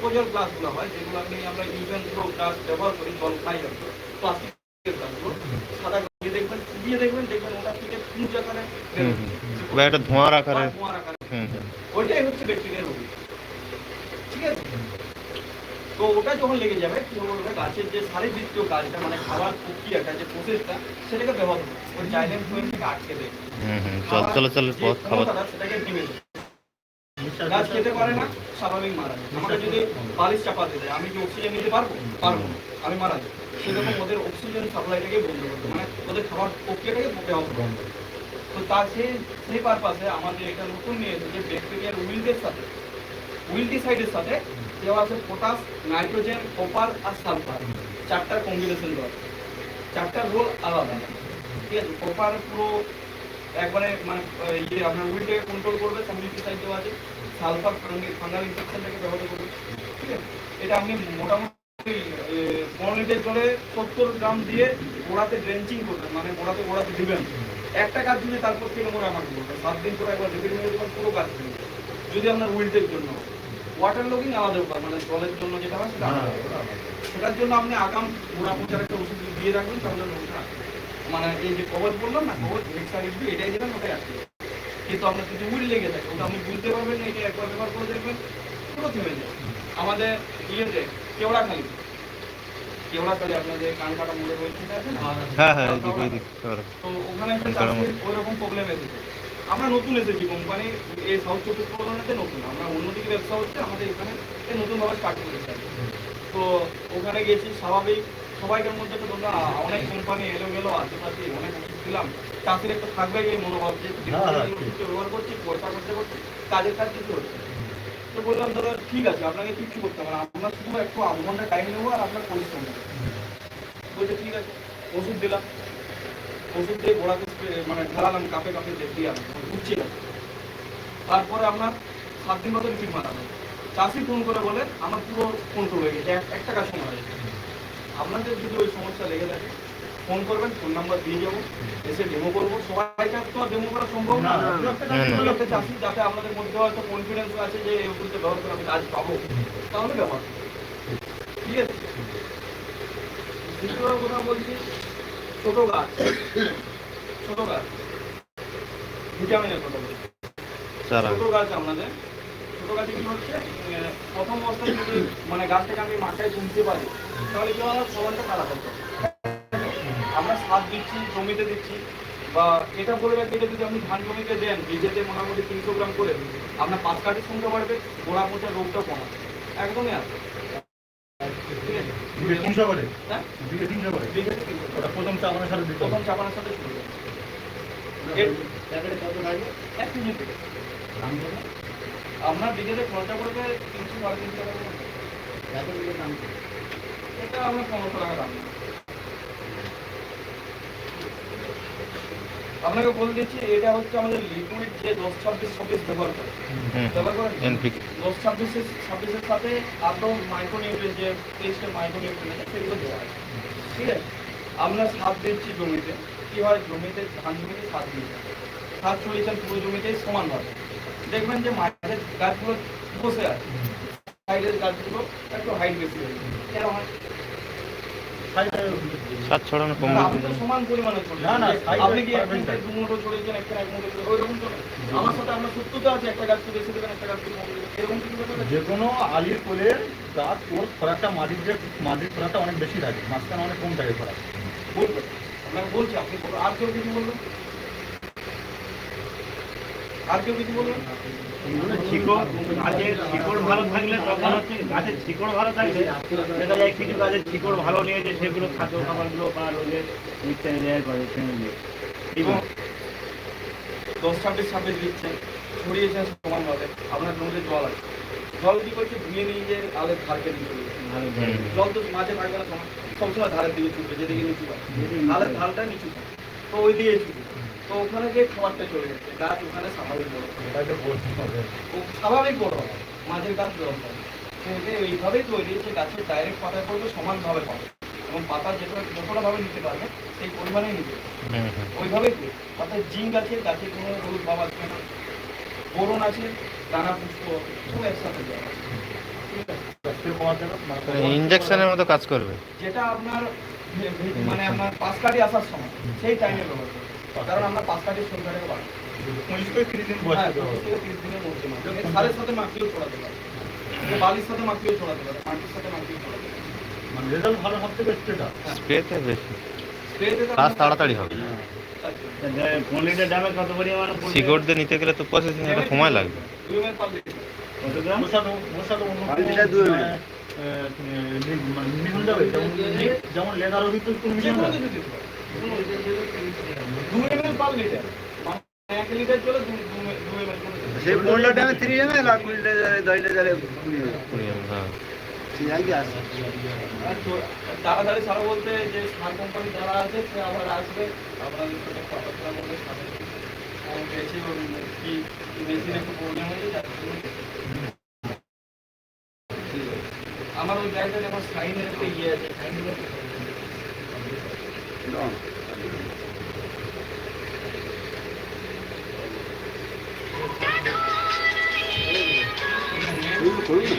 Disposal গ্লাসগুলো হয় যেগুলো আপনি আমরা ইভেন প্রো গ্লাস ব্যবহার করি জল খাই আমরা। প্লাস্টিকের গ্লাসগুলো সাদা দিয়ে দেখবেন দিয়ে দেখবেন দেখবেন ওটা থেকে পুঁজ আকারে হুম হুম বা একটা ধোঁয়ার আকারে। বা ধোঁয়ার আকারে। হুম হুম। ওইটাই হচ্ছে ব্যাকটেরিয়ার রোগ। ঠিক আছে? তো ওটা যখন লেগে যাবে কি হবে ওটা গাছের যে শারীরবৃত্তীয় কাজটা মানে খাবার প্রক্রিয়াটা যে প্রসেসটা সেটাকে ব্যবহার করবে। ওই জাইলেন্ট ফ্লোয়েম থেকে আটকে দেবে। হুম হুম। জল চলাচলের পথ যে খাবার ক্ষমতাটা সেটাকে ডিমে দেবে গাছ খেতে পারে না, স্বাভাবিক মারা যায়। আমাকে যদি বালিশ চাপাতে দেয় আমি কি অক্সিজেন নিতে পারব? পারব আমি মারা যাই সেরকম ওদের অক্সিজেন সাপ্লাইটাকে বন্ধ করতে মানে ওদের খাবার প্রক্রিয়াটাকে ব্যবহার করতে তো তার সেই সেই পারপাসে আমাদের এটা নতুন নিয়ে এসেছে ব্যাকটেরিয়ার উইল্ডের সাথে উইল্টিসাইডের সাথে দেওয়া আছে পটাশ নাইট্রোজেন কপার আর সালফার চারটার কম্বিনেশন দেওয়া। চারটার রোল আলাদা। ঠিক আছে? কপার পুরো একবারে মানে ইয়ে আপনার উইলটাকে কন্ট্রোল করবে সাইড দেওয়া আছে। সালফার ফাঙ্গাল ইনফেকশনটাকে ব্যবহার করবে? ঠিক আছে? এটা আপনি মোটামুটি পনেরো লিটার জলে সত্তর গ্রাম দিয়ে গোড়াতে ড্রেঞ্চিং করবেন মানে গোড়াতে গোড়াতে দিবেন। একটা গাছ দিলে তারপর থেকে মোড়া আমাকে বলবে সাত দিন করে একবার রিপিট মেরে দেবেন পুরো গাছ দিবেন যদি আপনার উইল্টের জন্য। ওয়াটার লগিং আলাদা ব্যাপার মানে জলের জন্য যেটা হয় সেটা আলাদা সেটার জন্য আপনি আগাম গোড়া পচার একটা ওষুধ দিয়ে রাখবেন, তাহলে মানে এই যে কবচ বললাম না কবচ হেক্সারিডি এটাই দিলাম ওটাই আসবে। কিন্তু আপনার যদি উইল লেগে থাকে ওটা আপনি বুঝতে পারবেন না এটা একবার ব্যবহার করে দেখবেন পুরো থেমে যায় আমাদের ইয়েতে কেওড়া খালি কেওড়া খালি আপনাদের কান কাটা মুড়ে হ্যাঁ হ্যাঁ। তো ওখানে একটা প্রবলেম এসেছে। আমরা নতুন এসেছি কোম্পানি এই সাউথ চব্বিশ পরগনাতে নতুন। আমরা অন্যদিকে ব্যবসা হচ্ছে আমাদের এখানে এই নতুনভাবে স্টার্ট করেছে। তো ওখানে গেছি স্বাভাবিক সবাইকার মধ্যে তো তোমরা অনেক কোম্পানি এলো গেলো আশেপাশে অনেক দিলাম চাষির একটা থাকবে এই মনোভাব যে ব্যবহার করছি পয়সা করতে করছি কাজের কাজ কিছু হচ্ছে। তো বললাম দাদা ঠিক আছে আপনাকে কিচ্ছু করতে হবে আমরা শুধু একটু আধ ঘণ্টা টাইম নেব আর আপনার পরিশ্রম নেব বলছে ঠিক আছে ওষুধ দিলাম। ওষুধ দিয়ে spray- মানে ঢালালাম কাপে কাপে দিয়ে উঠছে তারপরে আপনার সাত দিন মতো রিপিট মারানো চাষি ফোন করে বলে আমার পুরো কন্ট্রোল হয়ে গেছে এক টাকা সময় হয়ে গেছে। আপনাদের যদি ওই সমস্যা লেগে থাকে ফোন করবেন ফোন নাম্বার দিয়ে যাব এসে ডেমো করব। সবাইকে তো ডেমো করা সম্ভব না। একটা চাষি যাতে আপনাদের মধ্যে হয়তো কনফিডেন্স আছে যে এই ওষুধটা ব্যবহার করে আমি কাজ পাবো। তাহলে ব্যবহার করুন। ঠিক আছে? দ্বিতীয় কথা বলছি ছোট গাছ। ছোট গাছ। ভিটামিনের কথা বলছি। ছোট গাছ আপনাদের। ছোট গাছে কি হচ্ছে? প্রথম অবস্থায় যদি মানে গাছটাকে আমি মাথায় তুলতে পারি তাহলে কি হয় ফলনটা খারাপ হতো। আমরা সার দিচ্ছি জমিতে দিচ্ছি বা এটা বলে রাখি এটা যদি আপনি ধান জমিতে দেন বীজেতে মোটামুটি তিনশো গ্রাম করে আপনার পাঁচ কাঠের সংখ্যা বাড়বে গোড়া পচা রোগটা কমাবে একদমই আছে। ঠিক আছে? বিঘে তিনশো করে? হ্যাঁ? বিঘে তিনশো করে? বিঘেতে তিনশো ওটা প্রথম চাপানোর সাথে প্রথম চাপানোর সাথে শুরু এক কেজি থেকে। আপনার বিঘেতে খরচা পড়বে তিনশো সাড়ে তিনশো টাকা করে। এটা আমরা পনেরোশো টাকা দাম। আপনাকে বলে দিচ্ছি এটা হচ্ছে আমাদের লিকুইড যে দশ ছাব্বিশ ছাব্বিশ ব্যবহার করে। ব্যবহার এনপিকে দশ ছাব্বিশের ছাব্বিশের সাথে আদৌ মাইক্রোনিউট্রিয়েন্ট যে টেস্টের মাইক্রোনিউট্রিয়েন্ট আছে সেগুলো দেওয়া হয়। ঠিক আছে? আমরা সার দিচ্ছি জমিতে। কি হয়? জমিতে ধান জমিতে সার দিচ্ছি সার ছড়িয়েছেন পুরো জমিতে সমানভাবে। দেখবেন যে মাঝের গাছগুলো বসে আছে। সাইডের গাছগুলো একটু হাইট বেশি হয়ে যায় সাত ছড়ানো কম না, আপনি তো সমান পরিমাণে না, না, আপনি কি এ এক মুঠো দু মুঠো ছড়িয়েছেন, একটা এক মুঠো ওইরকম আমার সাথে আপনার সত্যতা আছে একটা গাছকে বেশি দেবেন একটা গাছকে এরকম কিছু ব্যাপার আছে? যে কোনো আলির কোলের গাছ ওর খরাকটা মাটির যে মাটির খরাকটা অনেক বেশি থাকে মাঝখানে অনেক কম থাকে খরাক। বলবেন। আপনাকে বলছি আপনি। আর কেউ কিছু বলবেন? আর কেউ কিছু বলবেন শিকড় গাছের শিকড় ভালো থাকলে তখন হচ্ছে গাছের শিকড় ভালো থাকলে দেখা যায় কিছু গাছের শিকড় ভালো নিয়েছে সেগুলো খাদ্য খাবারগুলো বা রোগের ইত্যাদি দেয় করে এবং দশ ছাব্বিশ ছাব্বিশ দিচ্ছেন ছড়িয়েছেন সমানভাবে আপনার জমিতে জল আছে। জল কি করছে? ধুয়ে নিয়ে যে আলের ধারকে দিয়ে। জল তো মাঝে থাকবে না সময় সবসময় ধারের দিকে ছুটবে যেদিকে নিচু আলের ঢালটা নিচু তো ওই দিকে ছুটবে। তো ওখানে যে খাবারটা চলে যাচ্ছে গাছ ওখানে স্বাভাবিক বড়। স্বাভাবিক বড় হবে। মাঝের গাছ জল পাবে এইভাবেই তৈরি যে গাছের ডাইরেক্ট পাতায় পড়বে সমানভাবে পাবে। এবং পাতা যেটা যতটা ভাবে নিতে পারবে সেই পরিমাণেই নিতে ওইভাবেই তৈরি। অর্থাৎ জিঙ্ক আছে গাছে কোনো হলুদ ভাব আসবে না। বোরন আছে দানা পুষ্প সব একসাথে দেওয়া আছে। আছে? ইঞ্জেকশনের মতো কাজ করবে। যেটা আপনার মানে আপনার পাঁচ কাঠি আসার সময় সেই টাইমে ব্যবহার করবেন কারণ আমরা পাঁচ কাঠি সরকারে পাই পঁচিশ থেকে তিরিশ দিন হ্যাঁ থেকে থেকে তিরিশ দিনের মধ্যে মাত্র। সারের সাথে মাখিয়েও ছড়াতে পারে বালির সাথে মাখিয়েও ছড়াতে পারে মাটির সাথে মাখিয়েও ছড়াতে পারে মানে রেজাল্ট ভালো সব স্প্রেটা স্প্রেতে বেশি কাজ তাড়াতাড়ি হবে পনেরো লিটার ডাবে কত পরিমাণে পড়বে? শিকড় দিয়ে নিতে গেলে তো প্রসেসিং একটা সময় লাগবে মানে, মানে যেমন লেদার অধিক সেই পনেরো এম এল আর কুড়ি টাকা দশ লিটারে কুড়ি এম কুড়ি এম, হ্যাঁ। তো- তাড়াতাড়ি বলতে যে কোম্পানি যারা আছে সে আবার আসবে। আপনাদের সাথে কথাবার্তা বলবে সাথে আমি পেয়েছি ওর কি মেশিন একটু প্রবলেম হয়েছে যার ঠিক আছে। আমার ওই ব্যাগটা যখন সাইনের একটা ইয়ে আছে সাইনের করুন না